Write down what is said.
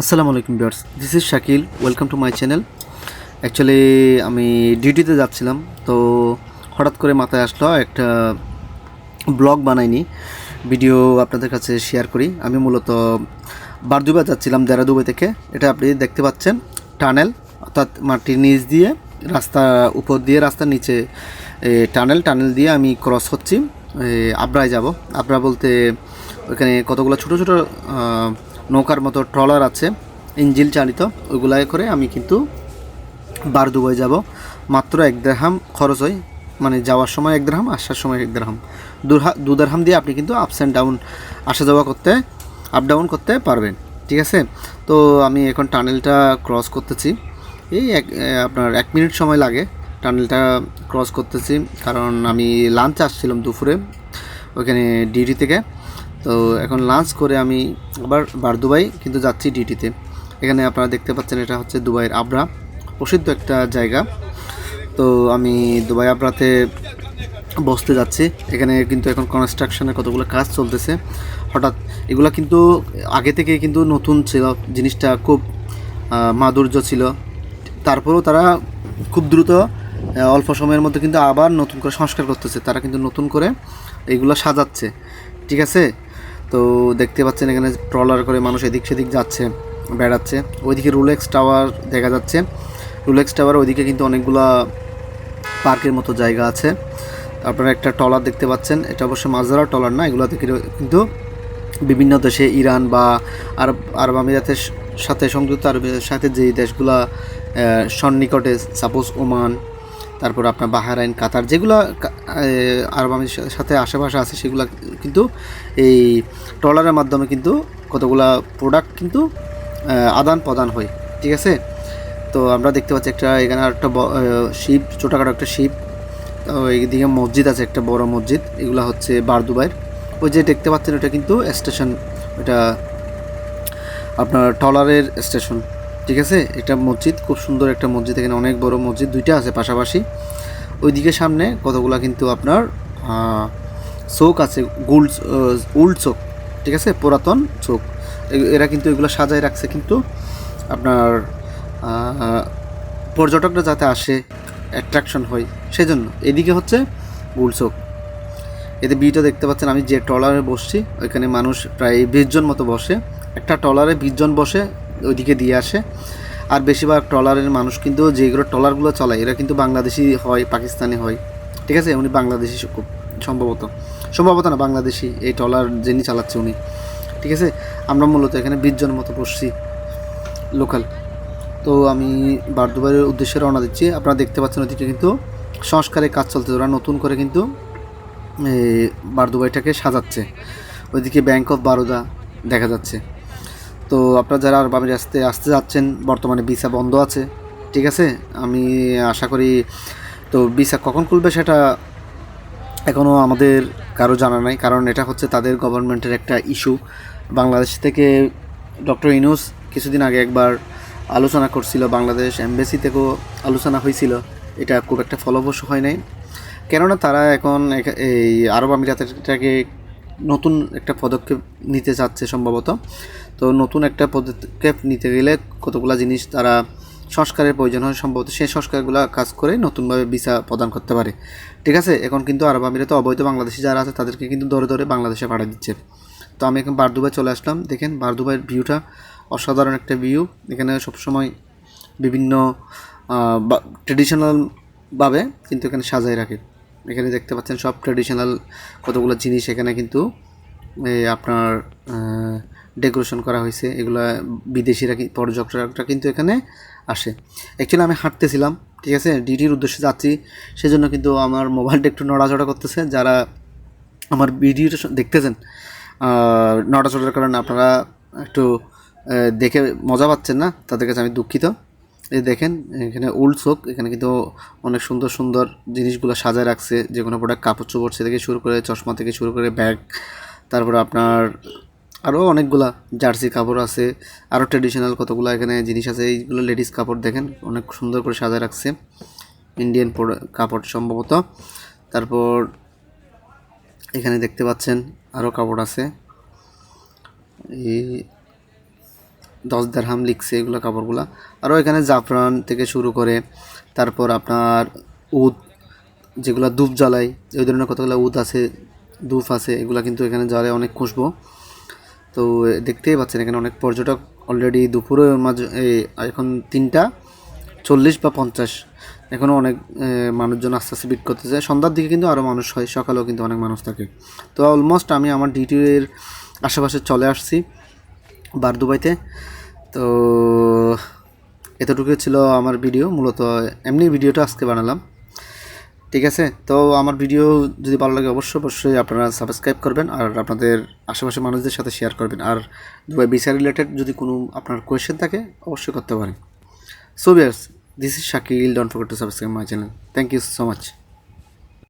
আসসালামু আলাইকুম viewers this is Shakil welcome to my channel actually আমি ডিউটিতে যাচ্ছিলাম, তো হঠাৎ করে মাথায় আসলো একটা ব্লগ বানাইনি ভিডিও আপনাদের কাছে শেয়ার করি। আমি মূলত বারদুবা যাচ্ছিলাম দেরাদুবাই থেকে, এটা আপনি দেখতে পাচ্ছেন, টানেল, অর্থাৎ মাটির নিচ দিয়ে, রাস্তা উপর দিয়ে, রাস্তার নিচে টানেল টানেল দিয়ে আমি ক্রস হচ্ছি আবরায় যাব। আবরা বলতে ওখানে কতগুলো ছোট ছোট নৌকার মতো ট্রলার আছে, ইঞ্জিল চালিত ওইগুলায় করে আমি কিন্তু বার দুবাই যাব। মাত্র এক দেড়হাম খরচ হয় মানে যাওয়ার সময় এক দেড়হাম, আসার সময় এক দেড়হাম। দু দেড়হাম দিয়ে আপনি কিন্তু আপস অ্যান্ড ডাউন আসা যাওয়া করতে আপ ডাউন করতে পারবেন, ঠিক আছে? তো আমি এখন টানেলটা ক্রস করতেছি। এই এক আপনার এক মিনিট সময় লাগে টানেলটা ক্রস করতেছি, কারণ আমি লাঞ্চ আসছিলাম দুপুরে, ওইখানে ডিউটি থেকে। তো এখন লাঞ্চ করে আমি আবার বার দুবাই কিন্তু যাচ্ছি ডিউটিতে এখানে আপনারা দেখতে পাচ্ছেন এটা হচ্ছে দুবাইয়ের আবরা, প্রসিদ্ধ একটা জায়গা। তো আমি দুবাই আবরাতে বসতে যাচ্ছি। এখানে কিন্তু এখন কনস্ট্রাকশনের কতগুলো কাজ চলতেছে। হঠাৎ এগুলো কিন্তু আগে থেকে কিন্তু নতুন ছিল, জিনিসটা খুব মাধুর্য ছিল। তারপরেও তারা খুব দ্রুত অল্প সময়ের মধ্যে কিন্তু আবার নতুন করে সংস্কার করতেছে। তারা কিন্তু নতুন করে এগুলো সাজাচ্ছে। ঠিক আছে? তো দেখতে পাচ্ছেন এখানে ট্রলার করে মানুষ এদিক সেদিক যাচ্ছে, বেড়াচ্ছে। ওইদিকে রুলেক্স টাওয়ার দেখা যাচ্ছে। রুলেক্স টাওয়ার ওইদিকে কিন্তু অনেকগুলা পার্কের মতো জায়গা আছে। তারপরে একটা টলার দেখতে পাচ্ছেন। এটা অবশ্য মাঝারা টলার না, এগুলো থেকে কিন্তু বিভিন্ন দেশে ইরান বা আরব আরব আমিরাতের সাথে সংযুক্ত আরবের সাথে যেই দেশগুলা সন্নিকটে, সাপোজ ওমান, তারপর আপনার বাহারাইন, কাতার, যেগুলো আরব আমিরাতের সাথে আশেপাশে আছে সেগুলো কিন্তু এই ট্রলারের মাধ্যমে কিন্তু কতগুলা প্রোডাক্ট কিন্তু আদান প্রদান হয়, ঠিক আছে? তো আমরা দেখতে পাচ্ছি একটা, এখানে একটা শিপ ছোটোখাটো একটা শিপ এইদিকে মসজিদ আছে, একটা বড় মসজিদ, এগুলো হচ্ছে বারদুবাইয়ের ওই যে দেখতে পাচ্ছেন ওটা কিন্তু স্টেশন এটা আপনার টলারের স্টেশন, ঠিক আছে? এটা মসজিদ, খুব সুন্দর একটা মসজিদ, এখানে অনেক বড় মসজিদ, দুইটা আছে পাশাপাশি। ওইদিকে সামনে কতগুলা কিন্তু আপনার চৌক আছে গুল উল চৌক ঠিক আছে? পুরাতন এ- এরা কিন্তু এগুলো সাজায় রাখছে কিন্তু আপনার পর্যটকরা যাতে আসে অ্যাট্রাকশন হয়, সেজন্য। এদিকে হচ্ছে গুল চৌক এতে বিটা দেখতে পাচ্ছেন, আমি যে ট্রলারে বসছি, ওইখানে মানুষ প্রায় বিশ জন মতো বসে। একটা ট্রলারে বিশজন বসে, ওইদিকে দিয়ে আসে। আর বেশিরভাগ ট্রলারের মানুষ কিন্তু যেগুলো ট্রলারগুলো চলায়, এরা কিন্তু বাংলাদেশি হয়, পাকিস্তানি হয়। ঠিক আছে? উনি বাংলাদেশি খুব সম্ভবত। সম্ভবত না, বাংলাদেশি এই ট্রলার যিনি চালাচ্ছে উনি। ঠিক আছে? আমরা মূলত এখানে বিশ জন মতো বসছি লোকাল। তো আমি বারদুবাইয়ের উদ্দেশ্যে রওনা দিচ্ছি। আপনারা দেখতে পাচ্ছেন ওদিকে কিন্তু সংস্কারের কাজ চলছে। ওরা নতুন করে কিন্তু বারদুবাইটাকে সাজাচ্ছে। ওইদিকে ব্যাংক অফ বারোদা দেখা যাচ্ছে। তো আপনারা যারা আর বামের আসতে আসতে যাচ্ছেন, বর্তমানে ভিসা বন্ধ আছে, ঠিক আছে? আমি আশা করি তো ভিসা কখন খুলবে সেটা এখনও আমাদের কারও জানা নাই, কারণ এটা হচ্ছে তাদের গভর্নমেন্টের একটা ইস্যু বাংলাদেশ থেকে ডক্টর ইনুস কিছুদিন আগে একবার আলোচনা করছিল, বাংলাদেশ এমবেসি থেকেও আলোচনা হয়েছিল। এটা খুব একটা ফলপ্রসূ হয় নাই। কেননা তারা এখন এখা- এই আরব আমিরাতটাকে নতুন একটা পদক্ষেপ নিতে চাচ্ছে সম্ভবত। তো নতুন একটা পদক্ষেপ নিতে গেলে কতগুলো জিনিস তারা সংস্কারের প্রয়োজন হয় সম্ভবত সেই সংস্কারগুলো কাজ করে নতুনভাবে ভিসা প্রদান করতে পারে। ঠিক আছে, এখন কিন্তু আরব আমিরাতে অবৈধ বাংলাদেশি যারা আছে তাদেরকে কিন্তু ধরে ধরে বাংলাদেশে পাঠিয়ে দিচ্ছে। তো আমি এখন বারদুবাই চলে আসলাম। দেখেন বারদুবাইয়ের ভিউটা অসাধারণ একটা ভিউ। এখানে সবসময় বিভিন্ন ট্রেডিশনালভাবে কিন্তু এখানে সাজায় রাখে। এখানে দেখতে পাচ্ছেন সব ট্রেডিশনাল কতগুলো জিনিস এখানে কিন্তু আপনার ডেকোরেশন করা হয়েছে। এগুলা বিদেশিরা পর্যটকরা কিন্তু এখানে আসে। অ্যাকচুয়ালি আমি হাঁটতেছিলাম, ঠিক আছে? ডিটির উদ্দেশ্যে যাচ্ছি, সেজন্য কিন্তু আমার মোবাইলটা একটু নড়াচড়া করতেছে। যারা আমার ভিডিওটা দেখতেছেন নড়াচড়ার কারণে আপনারা একটু দেখে মজা পাচ্ছেন না? তাদের কাছে আমি দুঃখিত। এই দেখেন, এখানে উল্ড চোখ এখানে কিন্তু অনেক সুন্দর সুন্দর জিনিসগুলো সাজায় রাখছে, যে কোনো প্রোডাক্ট কাপড় চোপড় থেকে শুরু করে, চশমা থেকে শুরু করে ব্যাগ তারপর আপনার আরও অনেকগুলা জার্সি কাপড় আছে আরও ট্রেডিশনাল কতগুলো এখানে জিনিস আছে, এইগুলো লেডিস কাপড় দেখেন, অনেক সুন্দর করে সাজায় রাখছে ইন্ডিয়ান কাপড় সম্ভবত, তারপর এখানে দেখতে পাচ্ছেন আরও কাপড় আছে, এই দশ দেড়হাম লিখছে এগুলো কাপড়গুলো। আরও এখানে জাফরান থেকে শুরু করে তারপর আপনার উদ, যেগুলো ধূপ জ্বালাই ওই ধরনের কতগুলো উদ আছে ধূপ আছে, এগুলো কিন্তু এখানে জ্বালে অনেক খুশবো। তো দেখতেই পাচ্ছেন এখানে অনেক পর্যটক অলরেডি দুপুরে মাঝে এখন তিনটা, চল্লিশ বা পঞ্চাশ। এখনও অনেক মানুষজন আস্তে আস্তে বিট করতে যায়। সন্ধ্যার দিকে কিন্তু আরও মানুষ হয়, সকালেও কিন্তু অনেক মানুষ থাকে। তো অলমোস্ট আমি আমার ডিউটির আশেপাশে চলে আসছি। বার দুবাইতে। তো এতটুকু ছিল আমার ভিডিও। মূলত এমনি ভিডিওটা আজকে বানালাম। ঠিক আছে? তো আমার ভিডিও যদি ভালো লাগে, অবশ্যই অবশ্যই আপনারা সাবস্ক্রাইব করবেন আর আপনাদের আশেপাশে মানুষদের সাথে শেয়ার করবেন। আর দুবাই ভিসা রিলেটেড যদি কোনো আপনার কোয়েশ্চেন থাকে, অবশ্যই করতে পারেন। So viewers this is Shakil don't forget to subscribe my channel thank you so much